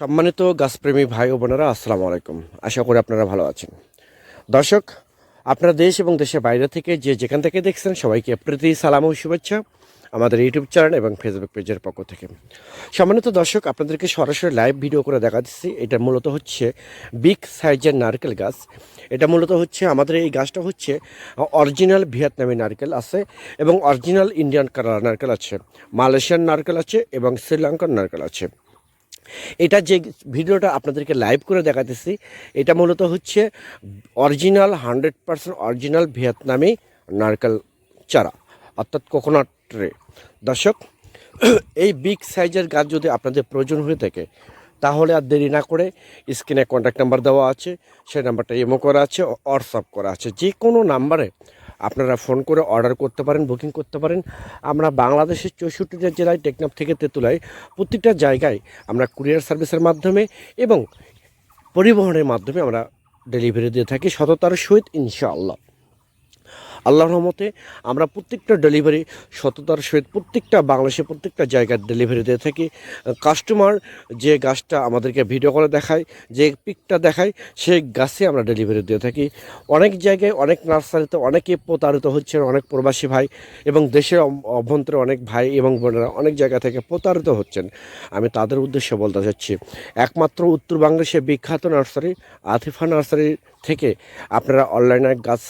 সম্মানিত গাছপ্রেমী ভাই ও বোনেরা, আসসালামু আলাইকুম। আশা করি আপনারা ভালো আছেন। দর্শক, আপনারা দেশ এবং দেশের বাইরে থেকে যে যেখান থেকে দেখছেন সবাইকে প্রীতি, সালাম ও শুভেচ্ছা আমাদের ইউটিউব চ্যানেল এবং ফেসবুক পেজের পক্ষ থেকে। সম্মানিত দর্শক, আপনাদেরকে সরাসরি লাইভ ভিডিও করে দেখা দিচ্ছি এটা মূলত হচ্ছে বিগ সাইজের নারকেল গাছ। এটা মূলত হচ্ছে, আমাদের এই গাছটা হচ্ছে অরিজিনাল ভিয়েতনামি নারকেল আছে এবং অরিজিনাল ইন্ডিয়ান নারকেল আছে, মালয়েশিয়ান নারকেল আছে এবং শ্রীলঙ্কার নারকেল আছে। এটা যে ভিডিওটা আপনাদেরকে লাইভ করে দেখাতেছি, এটা মূলত হচ্ছে অরিজিনাল হান্ড্রেড পার্সেন্ট অরিজিনাল ভিয়েতনামি নারকেল চারা, অর্থাৎ কোকোনাট ট্রে দর্শক, এই বিগ সাইজের গাছ যদি আপনাদের প্রয়োজন হয়ে থাকে, তাহলে আর দেরি না করে স্ক্রিনে কন্ট্যাক্ট নাম্বার দেওয়া আছে, সেই নাম্বারটা ইমো করা আছে হোয়াটসঅ্যাপ করা আছে। যে কোনো নাম্বারে আপনারা ফোন করে অর্ডার করতে পারেন, বুকিং করতে পারেন। আমরা বাংলাদেশের চৌষট্টিটা জেলায় টেকনাফ থেকে তেঁতুলায় প্রত্যেকটা জায়গায় আমরা কুরিয়ার সার্ভিসের মাধ্যমে এবং পরিবহনের মাধ্যমে আমরা ডেলিভারি দিয়ে থাকি। সততার সহিত ইনশাআল্লাহ। আল্লাহর রহমতে আমরা প্রত্যেকটা ডেলিভারি সততার সহিত প্রত্যেকটা বাংলাদেশের প্রত্যেকটা জায়গার ডেলিভারি দিয়ে থাকি। কাস্টমার যে গাছটা আমাদেরকে ভিডিও করে দেখায়, যে পিকটা দেখায়, সেই গাছে আমরা ডেলিভারি দিয়ে থাকি। অনেক জায়গায় অনেক নার্সারিতে অনেকে প্রতারিত হচ্ছেন, অনেক প্রবাসী ভাই এবং দেশের অভ্যন্তরে অনেক ভাই এবং বোনেরা অনেক জায়গা থেকে প্রতারিত হচ্ছেন। আমি তাদের উদ্দেশ্যে বলতে চাচ্ছি, একমাত্র উত্তর বাংলাদেশের বিখ্যাত নার্সারি, আতিফা নার্সারি থেকে আপনারা অনলাইনে গাছ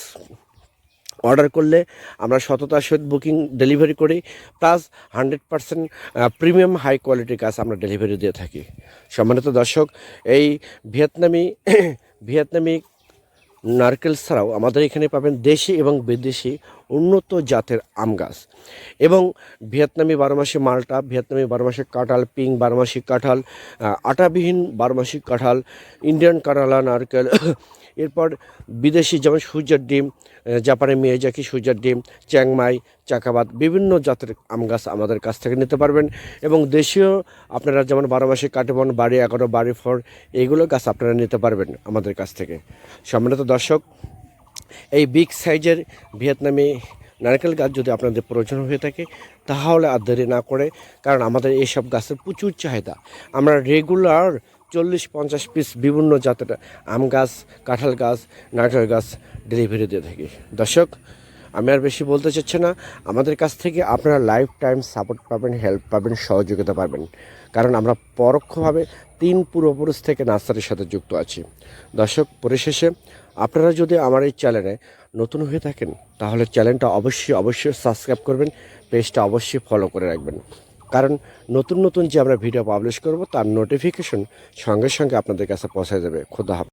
অর্ডার করলে আমরা সততার সহিত বুকিং ডেলিভারি করি, plus hundred percent premium high কোয়ালিটির কাজ আমরা ডেলিভারি দিয়ে থাকি। সম্মানিত দর্শক, এই ভিয়েতনামি ভিয়েতনামি নারকেল ছাড়াও আমাদের এখানে পাবেন দেশি এবং বিদেশি উন্নত জাতের আম গাছ। এবং ভিয়েতনামি বারোমাসি মালটা, ভিয়েতনামি বারোমাসি কাঁঠাল, পিং বারোমাসি কাঁঠাল আটাবিহীন বারোমাসি কাঁঠাল, ইন্ডিয়ান কারালা নারকেল, এরপর বিদেশি যেমন সূর্যের ডিম জাপানি মিয়াজাকি সূর্যের ডিম চ্যাংমাই চাকাবাদ, বিভিন্ন জাতের আম গাছ আমাদের কাছ থেকে নিতে পারবেন। এবং দেশীয় আপনারা যেমন বারো মাসে কাটেবন বাড়ি এগারো, বাড়ি ফর, এইগুলো গাছ আপনারা নিতে পারবেন আমাদের কাছ থেকে। সম্মানিত দর্শক এই বিগ সাইজের ভিয়েতনামি নারকেল গাছ যদি আপনাদের প্রয়োজন হয়ে থাকে, তাহলে আর দেরি না করে, কারণ আমাদের এইসব গাছের প্রচুর চাহিদা। আমরা রেগুলার চল্লিশ পঞ্চাশ পিস বিভিন্ন জাতের আম গাছ, কাঁঠাল গাছ, নারকেল গাছ ডেলিভারি দিয়ে থাকি। দর্শক, আমি আর বেশি বলতে চাচ্ছি না। আমাদের কাছ থেকে আপনারা লাইফ টাইম সাপোর্ট পাবেন হেল্প পাবেন, সহযোগিতা পাবেন। কারণ আমরা পরোক্ষভাবে তিন পূর্বপুরুষ থেকে নার্সারির সাথে যুক্ত আছি। দর্শক, পরিশেষে আপনারা যদি আমার এই চ্যানেলে নতুন হয়ে থাকেন, তাহলে চ্যানেলটা অবশ্যই অবশ্যই সাবস্ক্রাইব করবেন, পেজটা অবশ্যই ফলো করে রাখবেন। কারণ নতুন নতুন যে আমরা ভিডিও পাবলিশ করব, তার নোটিফিকেশন সঙ্গে সঙ্গে আপনাদের কাছে পৌঁছে যাবে। খোদা।